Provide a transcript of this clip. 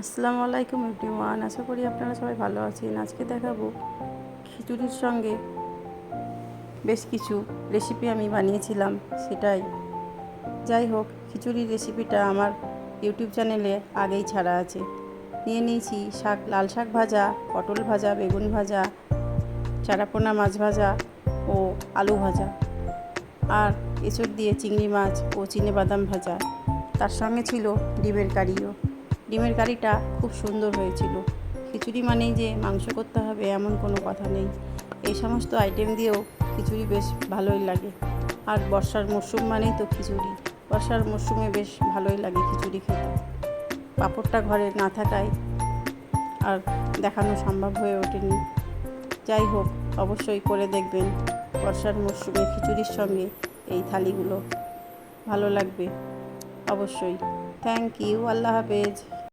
আসসালামু আলাইকুম এভরিওয়ান, আশা করি আপনারা সবাই ভালো আছেন। আজকে দেখাবো খিচুড়ির সঙ্গে বেশ কিছু রেসিপি আমি বানিয়েছিলাম, সেটাই। যাই হোক, খিচুড়ির রেসিপিটা আমার ইউটিউব চ্যানেলে আগেই ছাড়া আছে। নিয়ে নিয়েছি শাক, লাল শাক ভাজা, পটল ভাজা, বেগুন ভাজা, চারাপোনা মাছ ভাজা ও আলু ভাজা। আর এসব দিয়ে চিংড়ি মাছ ও চিনে বাদাম ভাজা। তার সঙ্গে ছিল ডিমের কারিও। ডিমের কারিটা খুব সুন্দর হয়েছিল। খিচুড়ি মানেই যে মাংস করতে হবে এমন কোনো কথা নেই। এই সমস্ত আইটেম দিয়েও খিচুড়ি বেশ ভালোই লাগে। আর বর্ষার মরশুম মানেই তো খিচুড়ি। বর্ষার মরশুমে বেশ ভালোই লাগে খিচুড়ি খেতে। পাঁপড়টা ঘরে না থাকায় আর দেখানো সম্ভব হয়ে ওঠেনি। যাই হোক, অবশ্যই করে দেখবেন বর্ষার মরশুমে খিচুড়ির সঙ্গে এই থালিগুলো। ভালো লাগবে। অবশ্যই। থ্যাংক ইউ আল্লাহ হাফেজ।